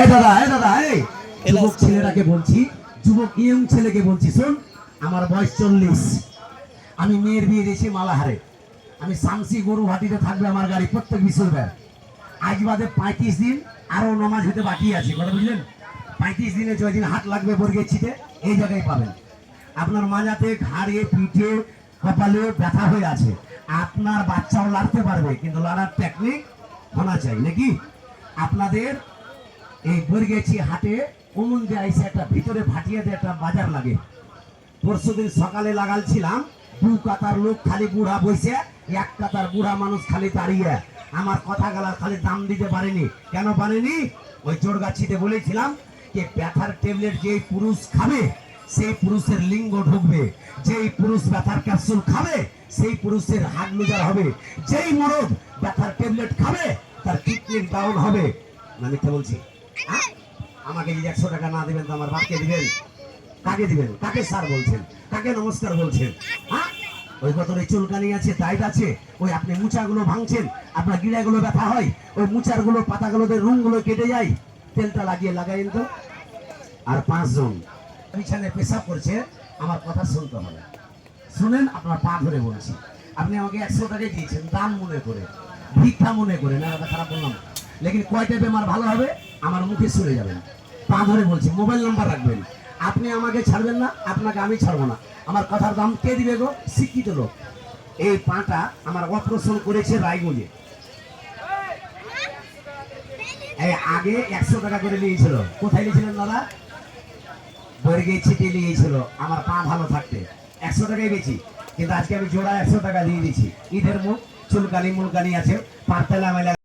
এই দাদা এই দাদা এই। যুবক ছেলেটাকে বলছি যুবক ইয়ং ছেলেকে বলছি শোন আমার বয়স চল্লিশ। আমি মেয়ের বিয়ে দিয়েছি মালাহারে। আমি সামসি গরু হাটিতে থাকবে আমার গাড়ি প্রত্যেক বৃহস্পতিবার। আজ বাদে পঁয়ত্রিশ দিন আরও নমাজ হতে বাকি আছে কথা বুঝলেন? পঁয়ত্রিশ দিনে ছয় দিন হাট লাগবে বর্গের ছিটে এই জায়গায় পাবেন। আপনার মাজাতে ঘাড়ে পিঠে কপালে ব্যথা হয়ে আছে। আপনার বাচ্চাও লাড়তে পারবে কিন্তু লড়ার টেকনিক হোনা চাই নাকি? আপনাদের এই বর্গেছি হাটে অমন যে আইসে একটা ভিতরে ফাটিয়ে দিয়ে একটা বাজার লাগে। পরশুদিন সকালে লাগালছিলাম, দু কাতার লোক খালি বুড়া বইছে, এক কাতার বুড়া মানুষ খালি দাঁড়িয়ে। আমার কথা গেলার খালি দাম দিতে পারেনি। কেন পারেনি? ওই জোরগাছিতে বলেছিলাম যে, ব্যথার ট্যাবলেট যেই পুরুষ খাবে, সেই পুরুষের লিঙ্গ ঢুকবে। যেই পুরুষ ব্যথার ক্যাপসুল খাবে, সেই পুরুষের হাত লুজার হবে। যেই মরদ ব্যথার ট্যাবলেট খাবে, তার কিডনি ডাউন হবে। না মিথ্যা বলছি? আমাকে যদি একশো টাকা না দিবেন তো আমার বাপকে দিবেন? কাকে দিবেন? কাকে স্যার বলছেন? কাকে নমস্কার বলছেন? হ্যাঁ? ওই চুলকানি আছে, টাইট আছে, ওই আপনি মুচাগুলো ভাঙছেন, আপনার গিড়াগুলো ব্যথা হয়, ওই মুচারগুলো পাতাগুলোতে রুমগুলো কেটে যায়। তেলটা লাগিয়ে লাগাইন তো। আর পাঁচজন। বিছানায় পেশাব করছে, আমার কথা শুনতে হবে। শুনেন, আপনার পা ধরে বলছি। আপনি আমাকে একশো টাকাই দিয়েছেন, দাম মনে করে, ভিক্ষা মনে করে, না খারাপ বললাম। লেকিন কয়টা বেমার ভালো হবে? আমার মুখে শুনে যাবেন পা ধরে বলছি, মোবাইল নাম্বার রাখবেন। আপনি আমাকে ছাড়বেন না, আপনাকে আমি ছাড়বো না। আমার কথার দাম কে দিবে গো? শিক্ষিত লোক। এই পাটা আমার অপারেশন করেছে রায়গঞ্জে। এই আগে একশো টাকা করে নিয়েছিল। কোথায় নিয়েছিলেন দাদা? বর্গে ছিটে নিয়েছিল। আমার পা ভালো থাকতে। একশো টাকাই বেশি। কিন্তু আজকে আমি জোড়া একশো টাকা দিয়ে দিচ্ছি ঈদের মুখ চুলকানি মুলকানি আছে পারতেলা মেলা